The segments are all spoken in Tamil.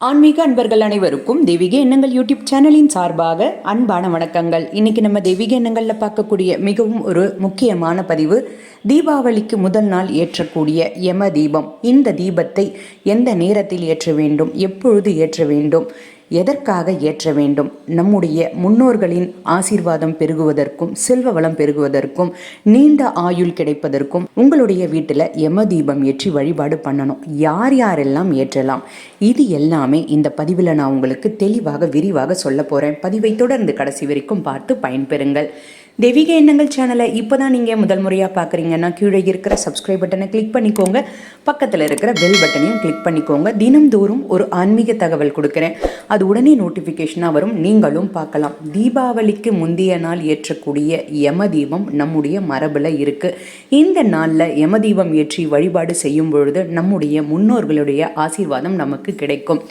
ஆன்மீக அன்பர்கள் அனைவருக்கும் தெய்வீக எண்ணங்கள் யூடியூப் சேனலின் சார்பாக அன்பான வணக்கங்கள். இன்னைக்கு நம்ம தெய்வீக எண்ணங்களில் பார்க்கக்கூடிய மிகவும் ஒரு முக்கியமான பதிவு தீபாவளிக்கு முதல் நாள் ஏற்றக்கூடிய யம தீபம். இந்த தீபத்தை எந்த நேரத்தில் ஏற்ற வேண்டும் எப்பொழுது ஏற்ற வேண்டும் எதற்காக ஏற்ற வேண்டும்? நம்முடைய முன்னோர்களின் ஆசீர்வாதம் பெருகுவதற்கும் செல்வ வளம் பெருகுவதற்கும் நீண்ட ஆயுள் கிடைப்பதற்கும் உங்களுடைய வீட்டில் யம தீபம் ஏற்றி வழிபாடு பண்ணணும். யார் யாரெல்லாம் ஏற்றலாம்? இது எல்லாமே இந்த பதிவில் நான் உங்களுக்கு தெளிவாக விரிவாக சொல்ல போகிறேன் பதிவை தொடர்ந்து கடைசி வரைக்கும் பார்த்து பயன்பெறுங்கள். தெய்வீக எண்ணங்கள் சேனலை இப்போ தான் நீங்கள் முதல் முறையாக பார்க்குறீங்கன்னா கீழே இருக்கிற சப்ஸ்கிரைப் பட்டனை கிளிக் பண்ணிக்கோங்க. பக்கத்தில் இருக்கிற பெல் பட்டனையும் கிளிக் பண்ணிக்கோங்க. தினம்தோறும் ஒரு ஆன்மீக தகவல் கொடுக்குறேன். அது உடனே நோட்டிஃபிகேஷனாக வரும். நீங்களும் பார்க்கலாம். தீபாவளிக்கு முந்தைய நாள் ஏற்றக்கூடிய யம தீபம் நம்முடைய மரபில் இருக்குது இந்த நாளில் யம தீபம் ஏற்றி வழிபாடு செய்யும் பொழுது நம்முடைய முன்னோர்களுடைய ஆசீர்வாதம் நமக்கு கிடைக்கும்.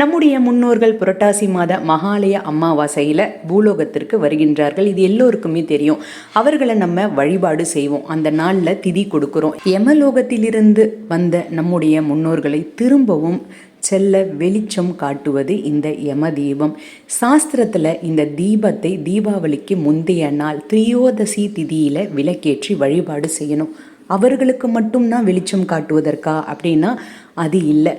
நம்முடைய முன்னோர்கள் புரட்டாசி மாத மகாலய அமாவாசையில் பூலோகத்திற்கு வருகின்றார்கள். இது எல்லோருக்குமே தெரியும். அவர்களை நம்ம வழிபாடு செய்வோம். அந்த நாளில் திதி கொடுக்குறோம். யமலோகத்திலிருந்து வந்த நம்முடைய முன்னோர்களை திரும்பவும் செல்ல வெளிச்சம் காட்டுவது இந்த யம தீபம். சாஸ்திரத்தில் இந்த தீபத்தை தீபாவளிக்கு முந்தைய நாள் திரியோதசி திதியில் விளக்கேற்றி வழிபாடு செய்யணும். அவர்களுக்கு மட்டும்தான் வெளிச்சம் காட்டுவதற்கா? அப்படின்னா அது இல்லை.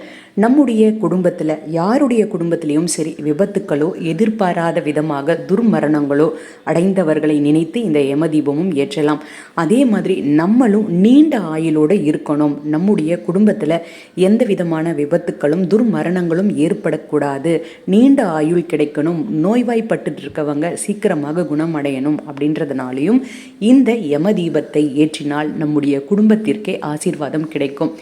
நம்முடைய குடும்பத்தில் யாருடைய குடும்பத்திலையும் சரி விபத்துக்களோ எதிர்பாராத விதமாக துர்மரணங்களோ அடைந்தவர்களை நினைத்து இந்த யமதீபமும் ஏற்றலாம். அதே மாதிரி நம்மளும் நீண்ட ஆயுளோடு இருக்கணும். நம்முடைய குடும்பத்தில் எந்த விதமான விபத்துக்களும் துர்மரணங்களும் ஏற்படக்கூடாது. நீண்ட ஆயுள் கிடைக்கணும். நோய்வாய்ப்பட்டு இருக்கவங்க சீக்கிரமாக குணமடையணும் அப்படின்றதுனாலையும் இந்த யமதீபத்தை ஏற்றினால் நம்முடைய குடும்பத்திற்கே ஆசீர்வாதம் கிடைக்கும்.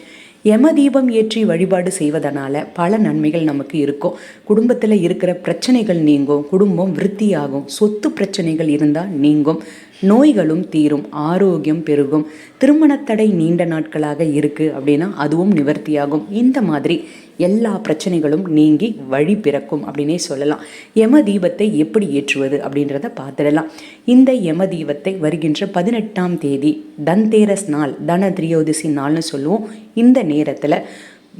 யம தீபம் ஏற்றி வழிபாடு செய்வதனால பல நன்மைகள் நமக்கு இருக்கும். குடும்பத்தில் இருக்கிற பிரச்சனைகள் நீங்கும். குடும்பம் விருத்தியாகும். சொத்து பிரச்சனைகள் இருந்தால் நீங்கும். நோய்களும் தீரும் ஆரோக்கியம் பெருகும். திருமணத்தடை நீண்ட நாட்களாக இருக்குது அப்படின்னா அதுவும் நிவர்த்தியாகும். இந்த மாதிரி எல்லா பிரச்சனைகளும் நீங்கி வழி பிறக்கும் அப்படின்னே சொல்லலாம். யம தீபத்தை எப்படி ஏற்றுவது அப்படின்றத பார்த்துடலாம். இந்த யம தீபத்தை வருகின்ற பதினெட்டாம் தேதி தன்தேரஸ் நாள் தன திரியோதிசி நாள்னு சொல்லுவோம். இந்த நேரத்தில்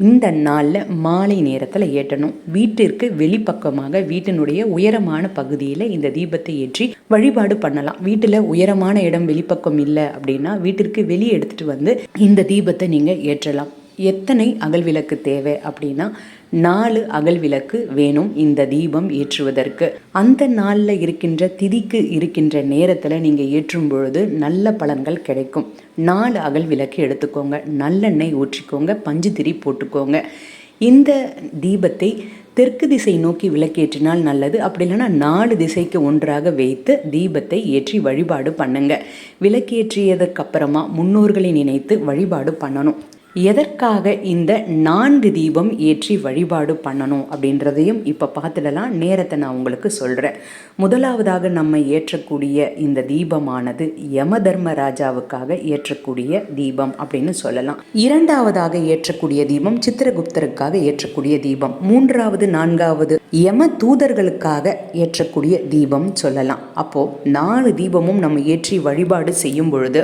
இந்த நாளில் மாலை நேரத்தில் ஏற்றணும் வீட்டிற்கு வெளிப்பக்கமாக வீட்டினுடைய உயரமான பகுதியில் இந்த தீபத்தை ஏற்றி வழிபாடு பண்ணலாம். வீட்டில் உயரமான இடம் வெளிப்பக்கம் இல்லை அப்படின்னா வீட்டிற்கு வெளியே எடுத்துகிட்டு வந்து இந்த தீபத்தை நீங்கள் ஏற்றலாம். எத்தனை அகல் விளக்கு தேவை அப்படின்னா நாலு அகல் விளக்கு வேணும் இந்த தீபம் ஏற்றுவதற்கு. அந்த நாளில் இருக்கின்ற திதிக்கு இருக்கின்ற நேரத்தில் நீங்கள் ஏற்றும் பொழுது நல்ல பலன்கள் கிடைக்கும். நாலு அகல் விளக்கு எடுத்துக்கோங்க. நல்லெண்ணெய் ஊற்றிக்கோங்க. பஞ்சு திரி போட்டுக்கோங்க. இந்த தீபத்தை தெற்கு திசை நோக்கி விளக்கேற்றினால் நல்லது. அப்படி இல்லைன்னா நாலு திசைக்கு ஒன்றாக வைத்து தீபத்தை ஏற்றி வழிபாடு பண்ணுங்க. விளக்கேற்றியதுக்கப்புறமா முன்னோர்களை நினைத்து வழிபாடு பண்ணணும். எதற்காக இந்த நான்கு தீபம் ஏற்றி வழிபாடு பண்ணணும் அப்படின்றதையும் இப்போ பார்த்துடலாம். நேரத்தை நான் உங்களுக்கு சொல்கிறேன் முதலாவதாக நம்ம ஏற்றக்கூடிய இந்த தீபமானது யம தர்மராஜாவுக்காக ஏற்றக்கூடிய தீபம் அப்படின்னு சொல்லலாம். இரண்டாவதாக ஏற்றக்கூடிய தீபம் சித்திரகுப்தருக்காக ஏற்றக்கூடிய தீபம். மூன்றாவது நான்காவது யம தூதர்களுக்காக ஏற்றக்கூடிய தீபம் சொல்லலாம். அப்போது நாலு தீபமும் நம்ம ஏற்றி வழிபாடு செய்யும் பொழுது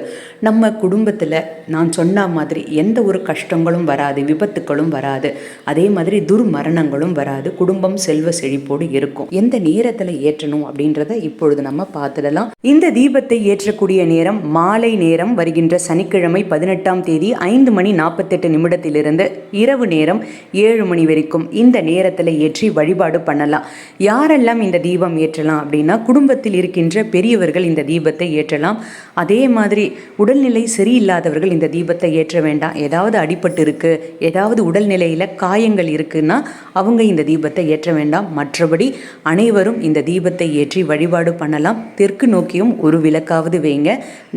நம்ம குடும்பத்தில் நான் சொன்ன மாதிரி எந்த ஒரு கஷ்டங்களும் வராது விபத்துக்களும் வராது. அதே மாதிரி துர்மரணங்களும் வராது. குடும்பம் செல்வ செழிப்போடு இருக்கும். எந்த நேரத்தில் ஏற்றணும் அப்படின்றத இப்பொழுது நம்ம பார்த்துடலாம். இந்த தீபத்தை ஏற்றக்கூடிய நேரம் மாலை நேரம். வருகின்ற சனிக்கிழமை பதினெட்டாம் தேதி ஐந்து மணி நாற்பத்தெட்டு நிமிடத்திலிருந்து இரவு நேரம் ஏழு மணி வரைக்கும் இந்த நேரத்தில் ஏற்றி வழிபாடு பண்ணலாம். யாரெல்லாம் இந்த தீபம் ஏற்றலாம் அப்படின்னா குடும்பத்தில் இருக்கின்ற பெரியவர்கள் இந்த தீபத்தை ஏற்றலாம். அதே மாதிரி உடல்நிலை சரியில்லாதவர்கள் இந்த தீபத்தை ஏற்ற வேண்டாம். ஏதாவது அடிபட்டு இருக்கு ஏதாவது உடல்நிலையில் காயங்கள் இருக்குன்னா அவங்க இந்த தீபத்தை ஏற்ற வேண்டாம். மற்றபடி அனைவரும் இந்த தீபத்தை ஏற்றி வழிபாடு பண்ணலாம். தெற்கு நோக்கியும் ஒரு விளக்காவது வைங்க.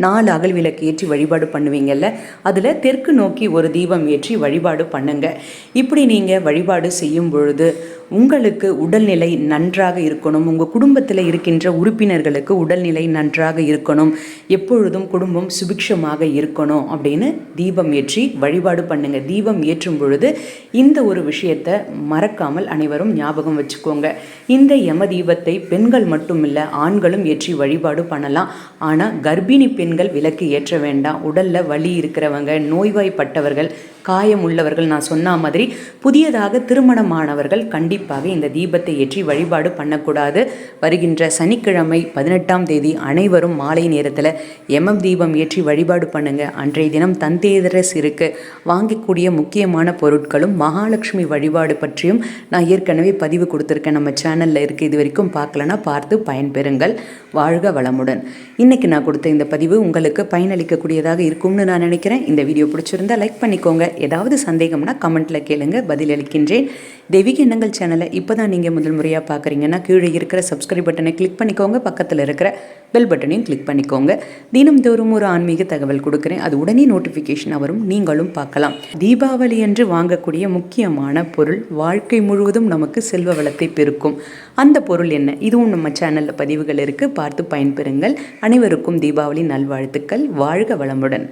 நாலு அகல் விளக்கு ஏற்றி வழிபாடு பண்ணுவீங்கல்ல அதில் தெற்கு நோக்கி ஒரு தீபம் ஏற்றி வழிபாடு பண்ணுங்க. இப்படி நீங்கள் வழிபாடு செய்யும் பொழுது உங்களுக்கு உடல்நிலை நன்றாக இருக்கணும். உங்கள் குடும்பத்தில் இருக்கின்ற உறுப்பினர்களுக்கு உடல்நிலை நன்றாக இருக்கணும். எப்பொழுதும் குடும்பம் சுபிக்ஷமாக இருக்கணும் அப்படின்னு தீபம் ஏற்றி வழிபாடு பண்ணுங்கள் தீபம் ஏற்றும் பொழுது இந்த ஒரு விஷயத்தை மறக்காமல் அனைவரும் ஞாபகம் வச்சுக்கோங்க. இந்த யம தீபத்தை பெண்கள் மட்டும் இல்லை ஆண்களும் ஏற்றி வழிபாடு பண்ணலாம். ஆனால் கர்ப்பிணி பெண்கள் விளக்கு ஏற்ற வேண்டாம். உடலில் வலி இருக்கிறவங்க நோய்வாய்ப்பட்டவர்கள் காயம் உள்ளவர்கள் நான் சொன்ன மாதிரி புதியதாக திருமணமானவர்கள் கண்டிப்பாக இந்த தீபத்தை ஏற்றி வழிபாடு பண்ணக்கூடாது. வருகின்ற சனிக்கிழமை பதினெட்டாம் தேதி அனைவரும் மாலை நேரத்தில் எமம் தீபம் ஏற்றி வழிபாடு பண்ணுங்க. அன்றைய தினம் தந்தேதரஸ் இருக்கு. வாங்கக்கூடிய முக்கியமான பொருட்களும் மகாலட்சுமி வழிபாடு பற்றியும் நான் ஏற்கனவே பதிவு கொடுத்துருக்கேன். நம்ம சேனலில் இருக்குது இது வரைக்கும் பார்க்கலனா பார்த்து பயன்பெறுங்கள். வாழ்க வளமுடன். இன்னைக்கு நான் கொடுத்த இந்த பதிவு உங்களுக்கு பயனளிக்கக்கூடியதாக இருக்கும்னு நான் நினைக்கிறேன். இந்த வீடியோ பிடிச்சிருந்தா லைக் பண்ணிக்கோங்க. ஏதாவது சந்தேகம்னா கமெண்ட்டில் கேளுங்க பதிலளிக்கின்றேன். தெய்வீக எண்ணங்கள் சேனலை இப்போ தான் நீங்கள் முதல் முறையாக பார்க்குறீங்கன்னா கீழே இருக்கிற சப்ஸ்கிரைப் பட்டனை கிளிக் பண்ணிக்கோங்க பக்கத்தில் இருக்கிற பெல் பட்டனையும் கிளிக் பண்ணிக்கோங்க. தினம்தோறும் ஒரு ஆன்மீக தகவல் கொடுக்குறேன். அது உடனே நோட்டிஃபிகேஷன் வரும். நீங்களும் பார்க்கலாம். தீபாவளி அன்று வாங்கக்கூடிய முக்கியமான பொருள் வாழ்க்கை முழுவதும் நமக்கு செல்வ வளத்தை பெருக்கும். அந்த பொருள் என்ன? இதுவும் நம்ம சேனலில் பதிவுகள் இருக்குது பார்த்து பயன்பெறுங்கள். அனைவருக்கும் தீபாவளி நல்வாழ்த்துக்கள். வாழ்க வளமுடன்.